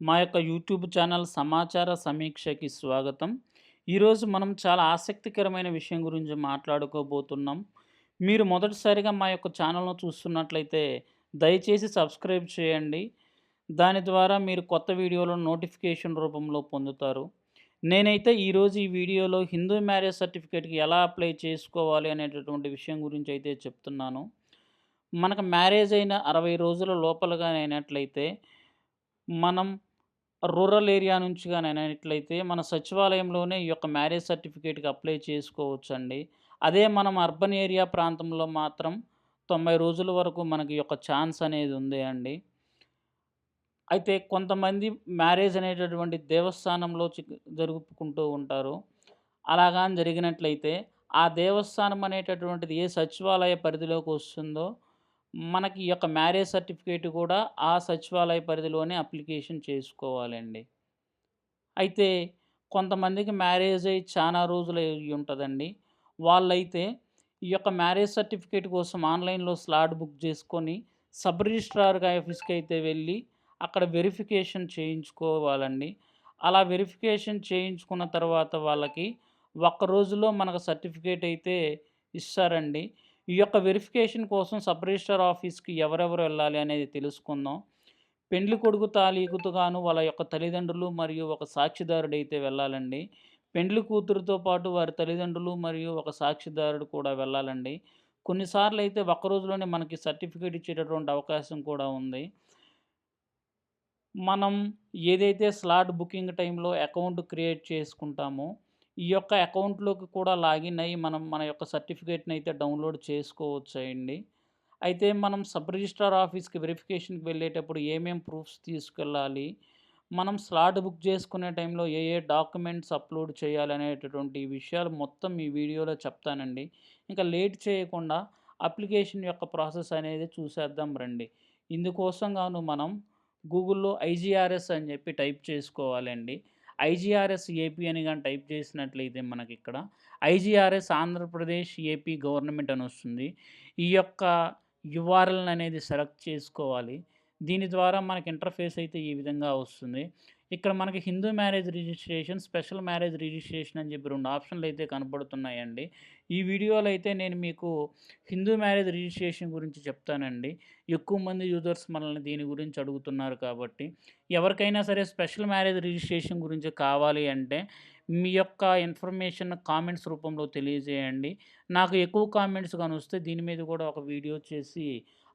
మా యొక్క YouTube channel సమాచార సమీక్షకి స్వాగతం. ఈరోజు మనం చాలా ఆసక్తికరమైన విషయం గురించి మాట్లాడుకోబోతున్నాం. మీరు మొదటిసారిగా మా యొక్క ఛానల్‌ను చూస్తున్నట్లయితే దయచేసి సబ్స్క్రైబ్ చేయండి. దాని ద్వారా మీరు కొత్త వీడియోలను నోటిఫికేషన్ రూపంలో పొందుతారు. నేనైతే ఈరోజు ఈ వీడియోలో హిందూ మ్యారేజ్ సర్టిఫికేట్‌కి ఎలా అప్లై చేసుకోవాలి అనేటటువంటి విషయం గురించి అయితే చెప్తున్నాను. మనకు మ్యారేజ్ అయిన 60 రోజుల లోపలగా అయినట్లయితే మనం రూరల్ ఏరియా నుంచి కానీ అనేట్లయితే మన సచివాలయంలోనే ఈ యొక్క మ్యారేజ్ సర్టిఫికేట్‌కి అప్లై చేసుకోవచ్చండి. అదే మనం అర్బన్ ఏరియా ప్రాంతంలో మాత్రం 90 రోజుల వరకు మనకి యొక్క ఛాన్స్ అనేది ఉంది అండి. అయితే కొంతమంది మ్యారేజ్ అనేటటువంటి దేవస్థానంలో జరుపుకుంటూ ఉంటారు. అలాగా జరిగినట్లయితే ఆ దేవస్థానం అనేటటువంటిది ఏ సచివాలయ పరిధిలోకి వస్తుందో మనకి ఈ యొక్క మ్యారేజ్ సర్టిఫికేట్ కూడా ఆ సచివాలయ పరిధిలోనే అప్లికేషన్ చేసుకోవాలండి. అయితే కొంతమందికి మ్యారేజ్ అయ్యి చాలా రోజులు అయ్యి ఉంటదండి. వాళ్ళైతే ఈ యొక్క మ్యారేజ్ సర్టిఫికేట్ కోసం ఆన్‌లైన్‌లో స్లాట్ బుక్ చేసుకొని సబ్ రిజిస్ట్రార్ అయితే వెళ్ళి అక్కడ వెరిఫికేషన్ చేయించుకోవాలండి. అలా వెరిఫికేషన్ చేయించుకున్న తర్వాత వాళ్ళకి ఒక్క రోజులో మనకు సర్టిఫికేట్ అయితే ఇస్తారండి. ఈ యొక్క వెరిఫికేషన్ కోసం సబ్ రిజిస్టర్ ఆఫీస్‌కి ఎవరెవరు వెళ్ళాలి అనేది తెలుసుకుందాం. పెండ్లి కొడుకు తాలీకుతోగాను వాళ్ళ యొక్క తల్లిదండ్రులు మరియు ఒక సాక్షిదారుడు అయితే వెళ్ళాలండి. పెండ్లి కూతురుతో పాటు వారి తల్లిదండ్రులు మరియు ఒక సాక్షిదారుడు కూడా వెళ్ళాలండి. కొన్నిసార్లు అయితే ఒక్క రోజులోనే మనకి సర్టిఫికేట్ ఇచ్చేటటువంటి అవకాశం కూడా ఉంది. మనం ఏదైతే స్లాట్ బుకింగ్ టైంలో అకౌంట్ క్రియేట్ చేసుకుంటామో, ఈ యొక్క అకౌంట్‌లోకి కూడా లాగిన్ అయ్యి మనం మన యొక్క సర్టిఫికేట్‌ని అయితే డౌన్‌లోడ్ చేసుకోవచ్చండి. అయితే మనం సబ్ రిజిస్ట్రార్ ఆఫీస్‌కి వెరిఫికేషన్‌కి వెళ్ళేటప్పుడు ఏమేం ప్రూఫ్స్ తీసుకెళ్ళాలి, మనం స్లాట్ బుక్ చేసుకునే టైంలో ఏ ఏ డాక్యుమెంట్స్ అప్‌లోడ్ చేయాలి అనేటటువంటి విషయాలు మొత్తం ఈ వీడియోలో చెప్తానండి. ఇంకా లేట్ చేయకుండా అప్లికేషన్ యొక్క ప్రాసెస్ అనేది చూసేద్దాం రండి. ఇందుకోసం గాను మనం గూగుల్‌లో ఐజీఆర్ఎస్ అని చెప్పి టైప్ చేసుకోవాలండి. ఐజీఆర్ఎస్ ఏపీ అని కానీ టైప్ చేసినట్లయితే మనకి ఇక్కడ ఐజీఆర్ఎస్ ఆంధ్రప్రదేశ్ ఏపీ గవర్నమెంట్ అని వస్తుంది. ఈ యొక్క యూఆర్ఎల్ అనేది సెలెక్ట్ చేసుకోవాలి. దీని ద్వారా మనకి ఇంటర్ఫేస్ అయితే ఈ విధంగా వస్తుంది. ఇక్కడ మనకి Hindu marriage registration, special marriage registration అని చెప్పి రెండు ఆప్షన్‌లు అయితే కనపడుతున్నాయండి. ఈ వీడియోలో అయితే నేను మీకు హిందూ మ్యారేజ్ రిజిస్ట్రేషన్ గురించి చెప్తానండి. ఎక్కువ మంది యూజర్స్ మనల్ని దీని గురించి అడుగుతున్నారు కాబట్టి. ఎవరికైనా సరే స్పెషల్ మ్యారేజ్ రిజిస్ట్రేషన్ గురించి కావాలి అంటే మీ యొక్క ఇన్ఫర్మేషన్ కామెంట్స్ రూపంలో తెలియజేయండి. నాకు ఎక్కువ కామెంట్స్ గాని వస్తే దీని మీద కూడా ఒక వీడియో చేసి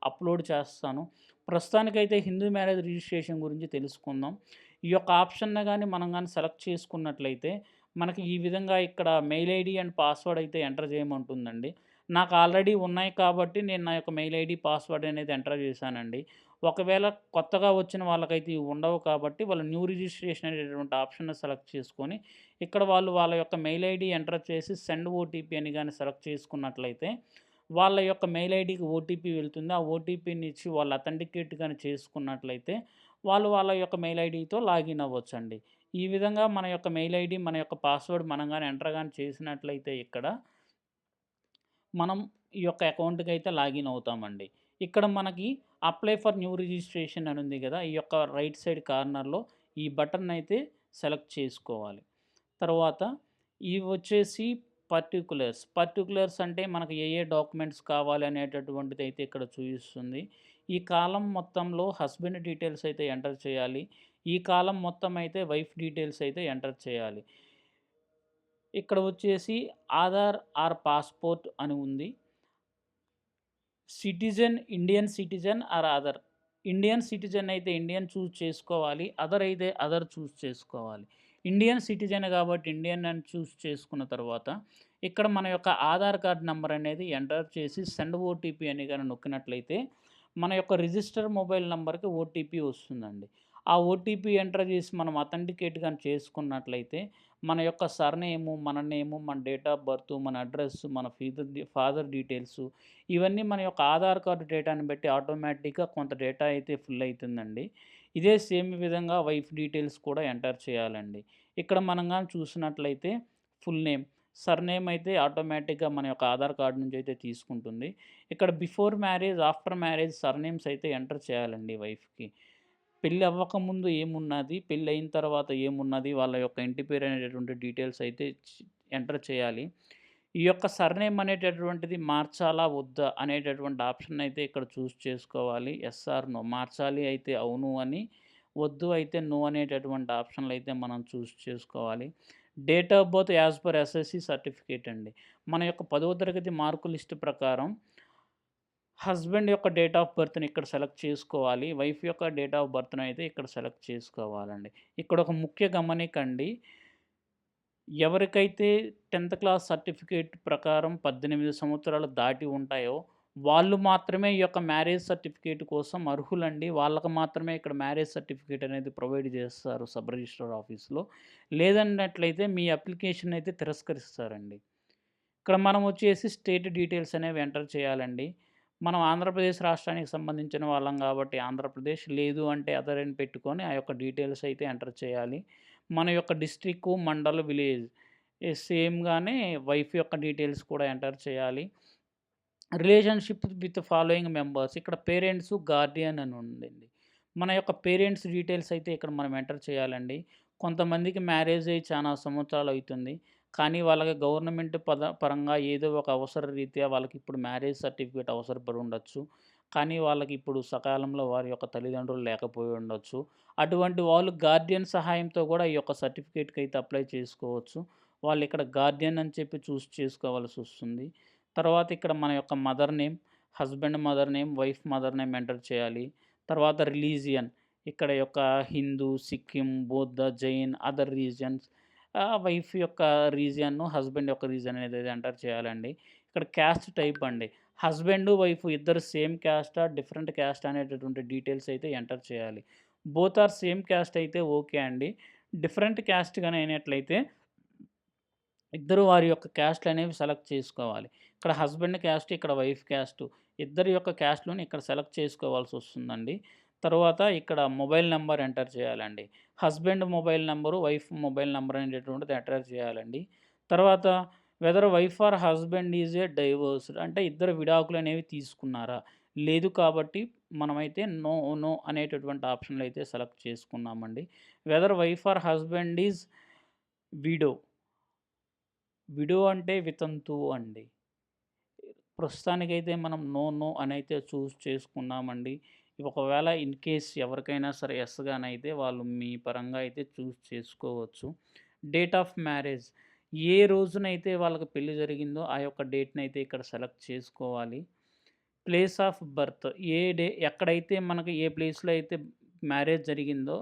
అప్‌లోడ్ చేస్తాను. ప్రస్తుతానికైతే హిందూ మ్యారేజ్ రిజిస్ట్రేషన్ గురించి తెలుసుకుందాం. ఈ యొక్క ఆప్షన్‌ని కానీ మనం కానీ సెలెక్ట్ చేసుకున్నట్లయితే మనకి ఈ విధంగా ఇక్కడ మెయిల్ ఐడి అండ్ పాస్వర్డ్ అయితే ఎంటర్ చేయమంటుందండి. నాకు ఆల్రెడీ ఉన్నాయి కాబట్టి నేను నా యొక్క మెయిల్ ఐడి పాస్వర్డ్ అనేది ఎంటర్ చేశానండి. ఒకవేళ కొత్తగా వచ్చిన వాళ్ళకైతే ఉండవు కాబట్టి వాళ్ళు న్యూ రిజిస్ట్రేషన్ అనేటటువంటి ఆప్షన్ సెలెక్ట్ చేసుకొని ఇక్కడ వాళ్ళు వాళ్ళ యొక్క మెయిల్ ఐడి ఎంటర్ చేసి సెండ్ ఓటీపీ అని కానీ సెలెక్ట్ చేసుకున్నట్లయితే వాళ్ళ యొక్క మెయిల్ ఐడికి ఓటీపీ వెళ్తుంది. ఆ ఓటీపీని ఇచ్చి వాళ్ళు అథెంటికేట్ కానీ చేసుకున్నట్లయితే వాళ్ళు వాళ్ళ యొక్క మెయిల్ ఐడితో లాగిన్ అవ్వచ్చండి ఈ విధంగా మన యొక్క మెయిల్ ఐడి మన యొక్క పాస్వర్డ్ మనం కానీ ఎంటర్ కానీ చేసినట్లయితే ఇక్కడ మనం ఈ యొక్క అకౌంట్‌కి అయితే లాగిన్ అవుతామండి. ఇక్కడ మనకి అప్లై ఫర్ న్యూ రిజిస్ట్రేషన్ అని ఉంది కదా ఈ యొక్క రైట్ సైడ్ కార్నర్‌లో ఈ బటన్ అయితే సెలెక్ట్ చేసుకోవాలి. తర్వాత ఇవి వచ్చేసి పర్టిక్యులర్స్. పర్టిక్యులర్స్ అంటే మనకు ఏ ఏ డాక్యుమెంట్స్ కావాలి అనేటటువంటిది అయితే ఇక్కడ చూపిస్తుంది ఈ కాలం మొత్తంలో హస్బెండ్ డీటెయిల్స్ అయితే ఎంటర్ చేయాలి. ఈ కాలం మొత్తం అయితే వైఫ్ డీటెయిల్స్ అయితే ఎంటర్ చేయాలి. ఇక్కడ వచ్చేసి ఆధార్ ఆర్ పాస్‌పోర్ట్ అని ఉంది. Citizen Indian citizen or other. Indian citizen అయితే ఇండియన్ చూస్ చేసుకోవాలి. అదర్ అయితే అదర్ చూస్ చేసుకోవాలి. ఇండియన్ సిటిజన్ కాబట్టి ఇండియన్ అని చూస్ చేసుకున్న తర్వాత ఇక్కడ మన యొక్క ఆధార్ కార్డ్ నెంబర్ అనేది ఎంటర్ చేసి సెండ్ ఓటీపీ అని కానీ నొక్కినట్లయితే మన యొక్క రిజిస్టర్ మొబైల్ నెంబర్కి ఓటీపీ వస్తుందండి. ఆ ఓటీపీ ఎంటర్ చేసి మనం అథెంటికేట్ కానీ చేసుకున్నట్లయితే మన యొక్క సర్‌నేము, మన నేము, మన డేట్ ఆఫ్ బర్త్, మన అడ్రస్ మన ఫీదర్ ఫాదర్ డీటెయిల్స్ ఇవన్నీ మన యొక్క ఆధార్ కార్డు డేటాని బట్టి ఆటోమేటిక్‌గా కొంత డేటా అయితే ఫుల్ అవుతుందండి ఇదే సేమ్ విధంగా వైఫ్ డీటెయిల్స్ కూడా ఎంటర్ చేయాలండి. ఇక్కడ మనం కానీ చూసినట్లయితే ఫుల్ నేమ్, సర్‌నేమ్ అయితే ఆటోమేటిక్‌గా మన యొక్క ఆధార్ కార్డు నుంచి అయితే తీసుకుంటుంది. ఇక్కడ before marriage, after marriage surnames అయితే ఎంటర్ చేయాలండి వైఫ్‌కి. పెళ్ళి అవ్వకముందు ఏమున్నది, పెళ్ళయిన తర్వాత ఏమున్నది, వాళ్ళ యొక్క ఇంటి పేరు అనేటటువంటి డీటెయిల్స్ అయితే ఎంటర్ చేయాలి. ఈ యొక్క సర్‌నేమ్ అనేటటువంటిది మార్చాలా? వద్దా? అనేటటువంటి ఆప్షన్ అయితే ఇక్కడ చూస్ చేసుకోవాలి. ఎస్ఆర్ నో మార్చాలి అయితే అవును అని, వద్దు అయితే నో అనేటటువంటి ఆప్షన్‌లు అయితే మనం చూస్ చేసుకోవాలి. Date of birth as per SSC certificate అండి. మన యొక్క పదవ తరగతి మార్కు లిస్ట్ ప్రకారం హస్బెండ్ యొక్క డేట్ ఆఫ్ బర్త్‌ని ఇక్కడ సెలెక్ట్ చేసుకోవాలి. వైఫ్ యొక్క డేట్ ఆఫ్ బర్త్‌ని అయితే ఇక్కడ సెలెక్ట్ చేసుకోవాలండి. ఇక్కడ ఒక ముఖ్య గమనిక అండి. ఎవరికైతే 10థ్ క్లాస్ సర్టిఫికేట్ ప్రకారం 18 సంవత్సరాలు దాటి ఉంటాయో, వాళ్ళు మాత్రమే ఈ యొక్క మ్యారేజ్ సర్టిఫికేట్ కోసం అర్హులండి. వాళ్ళకి మాత్రమే ఇక్కడ మ్యారేజ్ సర్టిఫికేట్ అనేది ప్రొవైడ్ చేస్తారు సబ్ రిజిస్ట్రార్ ఆఫీస్‌లో. లేదన్నట్లయితే మీ అప్లికేషన్ అయితే తిరస్కరిస్తారండి. ఇక్కడ మనం వచ్చేసి స్టేట్ డీటెయిల్స్ అనేవి ఎంటర్ చేయాలండి. మనం ఆంధ్రప్రదేశ్ రాష్ట్రానికి సంబంధించిన వాళ్ళం కాబట్టి ఆంధ్రప్రదేశ్, లేదు అంటే అదర్ అని పెట్టుకొని ఆ యొక్క డీటెయిల్స్ అయితే ఎంటర్ చేయాలి. మన యొక్క డిస్ట్రిక్ట్ మండల్, విలేజ్ సేమ్‌గానే వైఫ్ యొక్క డీటెయిల్స్ కూడా ఎంటర్ చేయాలి. రిలేషన్‌షిప్ విత్ ఫాలోయింగ్ మెంబర్స్ ఇక్కడ పేరెంట్స్, గార్డియన్ అని ఉందండి. మన యొక్క పేరెంట్స్ డీటెయిల్స్ అయితే ఇక్కడ మనం ఎంటర్ చేయాలండి. కొంతమందికి మ్యారేజ్ అయ్యి చాలా సంవత్సరాలు అవుతుంది కానీ వాళ్ళకి గవర్నమెంట్ పద పరంగా ఏదో ఒక అవసర రీత్యా వాళ్ళకి ఇప్పుడు మ్యారేజ్ సర్టిఫికేట్ అవసరపడి ఉండొచ్చు. కానీ వాళ్ళకి ఇప్పుడు సకాలంలో వారి యొక్క తల్లిదండ్రులు లేకపోయి ఉండొచ్చు. అటువంటి వాళ్ళు గార్డియన్ సహాయంతో కూడా ఈ యొక్క సర్టిఫికేట్‌కి అయితే అప్లై చేసుకోవచ్చు. వాళ్ళు ఇక్కడ గార్డియన్ అని చెప్పి చూస్ చేసుకోవాల్సి వస్తుంది. తర్వాత ఇక్కడ మన యొక్క mother name, husband mother name, wife mother name enter చేయాలి. తర్వాత రిలీజియన్ ఇక్కడ యొక్క హిందూ, సిక్కిం, బౌద్ధ, జైన్, అదర్ రీజియన్స్ వైఫ్ యొక్క రీజియన్ను హస్బెండ్ యొక్క రీజియన్ అనేది ఎంటర్ చేయాలండి. ఇక్కడ క్యాస్ట్ టైప్ అండి. హస్బెండ్, వైఫ్ ఇద్దరు సేమ్ క్యాస్టా? డిఫరెంట్ క్యాస్ట్ అనేటటువంటి డీటెయిల్స్ అయితే ఎంటర్ చేయాలి. బోత్ ఆర్ సేమ్ క్యాస్ట్ అయితే ఓకే అండి. డిఫరెంట్ క్యాస్ట్ అయినట్లయితే ఇద్దరు వారి యొక్క క్యాస్ట్‌లు అనేవి సెలెక్ట్ చేసుకోవాలి. ఇక్కడ హస్బెండ్ క్యాస్ట్, ఇక్కడ వైఫ్ క్యాస్ట్ ఇద్దరి యొక్క క్యాస్ట్‌లను ఇక్కడ సెలెక్ట్ చేసుకోవాల్సి వస్తుందండి. తర్వాత ఇక్కడ మొబైల్ నెంబర్ ఎంటర్ చేయాలండి. Husband mobile number wife mobile number అనేటటువంటిది ఎంటర్ చేయాలండి. తర్వాత whether wife or husband is a divorced అంటే ఇద్దరు విడాకులు అనేవి తీసుకున్నారా? లేదు కాబట్టి మనమైతే నో, నో అనేటటువంటి ఆప్షన్‌లు అయితే సెలెక్ట్ చేసుకున్నామండి. Whether wife or husband is widow. Widow అంటే వితంతు అండి. ప్రస్తుతానికైతే మనం నో, నో అనైతే చూస్ చేసుకున్నామండి. ఒకవేళ ఇన్ కేస్ ఎవరికైనా సరే ఎస్గానైతే వాళ్ళు మీ పరంగా అయితే చూస్ చేసుకోవచ్చు. డేట్ ఆఫ్ మ్యారేజ్ ఏ రోజునైతే వాళ్ళకి పెళ్ళి జరిగిందో ఆ యొక్క డేట్‌నైతే ఇక్కడ సెలెక్ట్ చేసుకోవాలి. Place of birth a day ఎక్కడైతే మనకి ఏ ప్లేస్‌లో అయితే మ్యారేజ్ జరిగిందో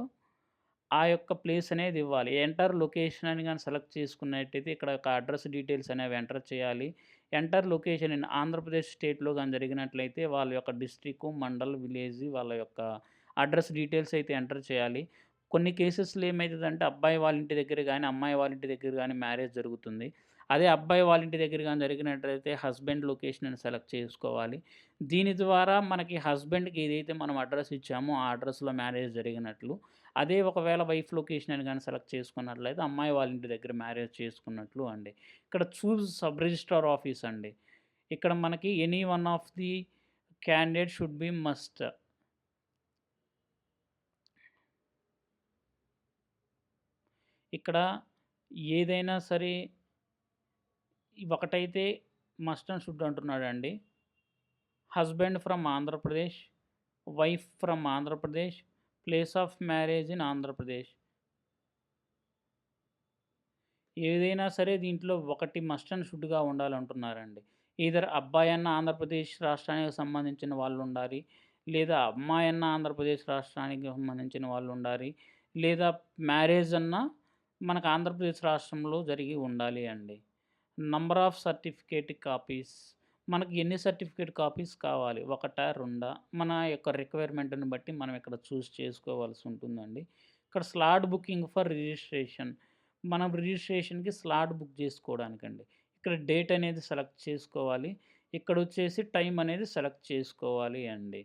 ఆ యొక్క ప్లేస్ అనేది ఇవ్వాలి. ఎంటర్ లొకేషన్ అని కానీ సెలెక్ట్ చేసుకున్నట్టయితే ఇక్కడ ఒక అడ్రస్ డీటెయిల్స్ అనేవి ఎంటర్ చేయాలి. ఎంటర్ లొకేషన్ ఇన్ ఆంధ్రప్రదేశ్ స్టేట్‌లో కానీ జరిగినట్లయితే వాళ్ళ యొక్క డిస్టిక్ మండల్, విలేజ్ వాళ్ళ యొక్క అడ్రస్ డీటెయిల్స్ అయితే ఎంటర్ చేయాలి. కొన్ని కేసెస్‌లో ఏమవుతుందంటే అబ్బాయి వాళ్ళ ఇంటి దగ్గర కానీ అమ్మాయి వాళ్ళ ఇంటి దగ్గర కానీ మ్యారేజ్ జరుగుతుంది. అదే అబ్బాయి వాళ్ళ ఇంటి దగ్గర కానీ జరిగినట్లయితే హస్బెండ్ లొకేషన్ అని సెలెక్ట్ చేసుకోవాలి. దీని ద్వారా మనకి హస్బెండ్‌కి ఏదైతే మనం అడ్రస్ ఇచ్చామో ఆ అడ్రస్లో మ్యారేజ్ జరిగినట్లు. అదే ఒకవేళ వైఫ్ లొకేషన్ అని కానీ సెలెక్ట్ చేసుకున్నట్లయితే అమ్మాయి వాళ్ళ ఇంటి దగ్గర మ్యారేజ్ చేసుకున్నట్లు అండి. ఇక్కడ చూస్ సబ్ రిజిస్ట్రార్ ఆఫీస్ అండి. ఇక్కడ మనకి any one of the candidate should be must. ఇక్కడ ఏదైనా సరే ఒకటైతే మస్ట్ అండ్ షుడ్ అంటున్నాడండి. Husband from Andhra Pradesh, wife from Andhra Pradesh, place of marriage in Andhra Pradesh. ఏదైనా సరే దీంట్లో ఒకటి మస్ట్ అండ్ షుడ్‌గా ఉండాలంటున్నారండి. ఈధర్ అబ్బాయి అన్న ఆంధ్రప్రదేశ్ రాష్ట్రానికి సంబంధించిన వాళ్ళు ఉండాలి లేదా అమ్మాయన్న ఆంధ్రప్రదేశ్ రాష్ట్రానికి సంబంధించిన వాళ్ళు ఉండాలి లేదా మ్యారేజ్ అన్నా మనకు ఆంధ్రప్రదేశ్ రాష్ట్రంలో జరిగి ఉండాలి అండి. నంబర్ ఆఫ్ సర్టిఫికేట్ కాపీస్ మనకి ఎన్ని సర్టిఫికేట్ కాపీస్ కావాలి? ఒకటా? రెండా? మన యొక్క రిక్వైర్మెంట్‌ని బట్టి మనం ఇక్కడ చూస్ చేసుకోవాల్సి ఉంటుందండి. ఇక్కడ స్లాట్ బుకింగ్ ఫర్ రిజిస్ట్రేషన్ మనం రిజిస్ట్రేషన్‌కి స్లాట్ బుక్ చేసుకోవడానికండి. ఇక్కడ డేట్ అనేది సెలెక్ట్ చేసుకోవాలి. ఇక్కడ వచ్చేసి టైం అనేది సెలెక్ట్ చేసుకోవాలి అండి.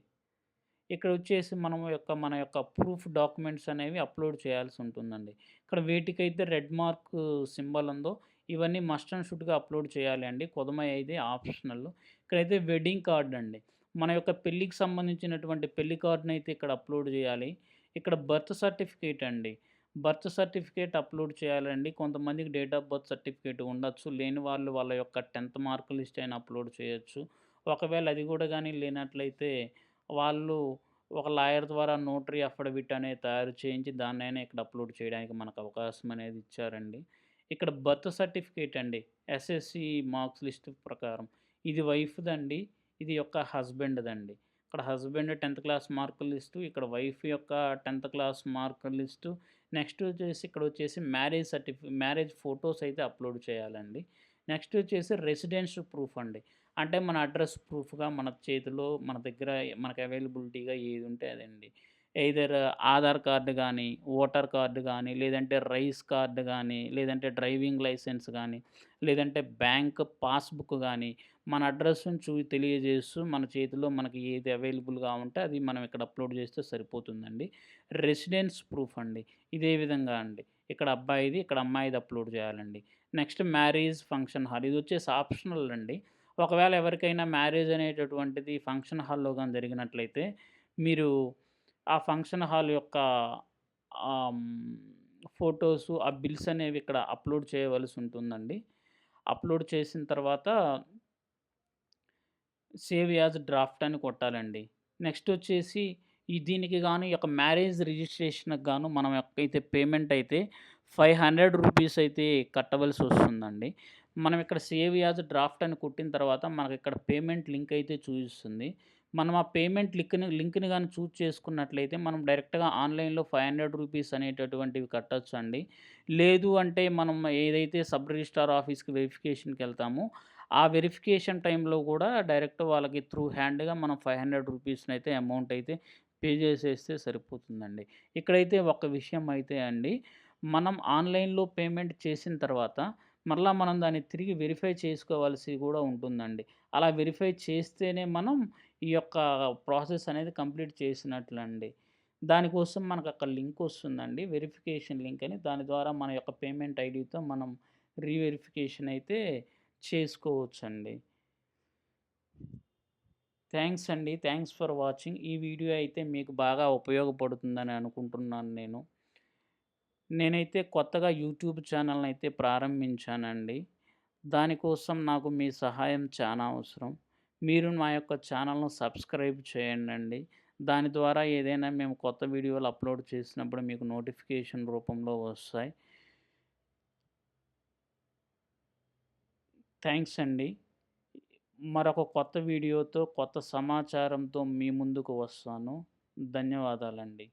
ఇక్కడ వచ్చేసి మనం యొక్క మన యొక్క ప్రూఫ్ డాక్యుమెంట్స్ అనేవి అప్‌లోడ్ చేయాల్సి ఉంటుందండి. ఇక్కడ వేటికైతే రెడ్ మార్క్ సింబల్ ఉందో ఇవన్నీ మస్ట్ అండ్ షుడ్‌గా అప్‌లోడ్ చేయాలి అండి. కొదమై అయితే ఆప్షనల్. ఇక్కడైతే వెడ్డింగ్ కార్డ్ అండి. మన యొక్క పెళ్ళికి సంబంధించినటువంటి పెళ్ళి కార్డ్‌నైతే ఇక్కడ అప్‌లోడ్ చేయాలి. ఇక్కడ బర్త్ సర్టిఫికేట్ అండి. బర్త్ సర్టిఫికేట్ అప్‌లోడ్ చేయాలండి. కొంతమందికి డేట్ ఆఫ్ బర్త్ సర్టిఫికేట్ ఉండొచ్చు. లేని వాళ్ళు వాళ్ళ యొక్క 10థ్ మార్క్ లిస్ట్ అయినా అప్‌లోడ్ చేయొచ్చు. ఒకవేళ అది కూడా కానీ లేనట్లయితే వాళ్ళు ఒక లాయర్ ద్వారా నోటరీ అఫిడవిట్ అనేది తయారు చేయించి దాన్నైనా ఇక్కడ అప్‌లోడ్ చేయడానికి మనకు అవకాశం అనేది ఇచ్చారండి. ఇక్కడ బర్త్ సర్టిఫికేట్ అండి. ఎస్ఎస్‌సి మార్క్స్ లిస్ట్ ప్రకారం. ఇది వైఫ్‌దండి. ఇది యొక్క హస్బెండ్‌దండి. ఇక్కడ హస్బెండ్ 10థ్ క్లాస్ మార్క్ లిస్టు, ఇక్కడ వైఫ్ యొక్క 10థ్ క్లాస్ మార్క్ లిస్టు. నెక్స్ట్ వచ్చేసి ఇక్కడ వచ్చేసి మ్యారేజ్ సర్టిఫి మ్యారేజ్ ఫోటోస్ అయితే అప్‌లోడ్ చేయాలండి. నెక్స్ట్ వచ్చేసి రెసిడెన్స్ ప్రూఫ్ అండి. అంటే మన అడ్రస్ ప్రూఫ్‌గా మన చేతిలో మన దగ్గర మనకు అవైలబిలిటీగా ఏది ఉంటే అదండి. ఎయిదర్ uh, ఆధార్ కార్డ్ కానీ ఓటర్ కార్డు కానీ లేదంటే రైస్ కార్డు కానీ లేదంటే డ్రైవింగ్ లైసెన్స్ కానీ లేదంటే బ్యాంక్ పాస్‌బుక్ కానీ మన అడ్రస్‌ని చూ తెలియజేస్తూ మన చేతిలో మనకి ఏది అవైలబుల్‌గా ఉంటే అది మనం ఇక్కడ అప్‌లోడ్ చేస్తే సరిపోతుందండి. రెసిడెన్స్ ప్రూఫ్ అండి. ఇదే విధంగా అండి. ఇక్కడ అబ్బాయిది, ఇక్కడ అమ్మాయిది అప్‌లోడ్ చేయాలండి. నెక్స్ట్ మ్యారేజ్ ఫంక్షన్ హాల్ ఇది వచ్చేసి ఆప్షనల్ అండి. ఒకవేళ ఎవరికైనా మ్యారేజ్ అనేటటువంటిది ఫంక్షన్ హాల్‌లో కానీ జరిగినట్లయితే మీరు ఆ ఫంక్షన్ హాల్ యొక్క ఫొటోస్ ఆ బిల్స్ అనేవి ఇక్కడ అప్‌లోడ్ చేయవలసి ఉంటుందండి. అప్‌లోడ్ చేసిన తర్వాత సేవ్ యాజ్ డ్రాఫ్ట్ అని కొట్టాలండి. నెక్స్ట్ వచ్చేసి ఈ దీనికి గాను ఈ యొక్క మ్యారేజ్ రిజిస్ట్రేషన్‌కి గాను మనం అయితే పేమెంట్ అయితే ఫైవ్ హండ్రెడ్ రూపీస్ అయితే కట్టవలసి వస్తుందండి. మనం ఇక్కడ సేవ్ యాజ్ డ్రాఫ్ట్ అని కొట్టిన తర్వాత మనకి ఇక్కడ పేమెంట్ లింక్ అయితే చూపిస్తుంది. మనం ఆ పేమెంట్ లింక్‌ని లింక్‌ని కానీ చూజ్ చేసుకున్నట్లయితే మనం డైరెక్ట్‌గా ఆన్‌లైన్‌లో ఫైవ్ హండ్రెడ్ రూపీస్ అనేటటువంటివి కట్టొచ్చండి. లేదు అంటే మనం ఏదైతే సబ్ రిజిస్టార్ ఆఫీస్‌కి వెరిఫికేషన్కి వెళ్తామో ఆ వెరిఫికేషన్ టైంలో కూడా డైరెక్ట్ వాళ్ళకి త్రూ హ్యాండ్‌గా మనం ఫైవ్ హండ్రెడ్ రూపీస్ని అయితే అమౌంట్ అయితే పే చేసేస్తే సరిపోతుందండి. ఇక్కడైతే ఒక విషయం అయితే అండి, మనం ఆన్‌లైన్‌లో పేమెంట్ చేసిన తర్వాత మరలా మనం దాన్ని తిరిగి వెరిఫై చేసుకోవాల్సి కూడా ఉంటుందండి. అలా వెరిఫై చేస్తేనే మనం ఈ యొక్క ప్రాసెస్ అనేది కంప్లీట్ చేసినట్లండి. దానికోసం మనకు అక్కడ లింక్ వస్తుందండి. వెరిఫికేషన్ లింక్ అని. దాని ద్వారా మన యొక్క పేమెంట్ ఐడితో మనం రీవెరిఫికేషన్ అయితే చేసుకోవచ్చండి. థ్యాంక్స్ అండి. Thanks for watching. ఈ వీడియో అయితే మీకు బాగా ఉపయోగపడుతుందని అనుకుంటున్నాను నేను. నేనైతే కొత్తగా యూట్యూబ్ ఛానల్ని అయితే ప్రారంభించానండి. దానికోసం నాకు మీ సహాయం చాలా అవసరం. మీరు మా యొక్క ఛానల్ను సబ్స్క్రైబ్ చేయండి దాని ద్వారా ఏదైనా మేము కొత్త వీడియోలు అప్‌లోడ్ చేసినప్పుడు మీకు నోటిఫికేషన్ రూపంలో వస్తాయి. థ్యాంక్స్ అండి. మరొక కొత్త వీడియోతో, కొత్త సమాచారంతో మీ ముందుకు వస్తాను. ధన్యవాదాలండి.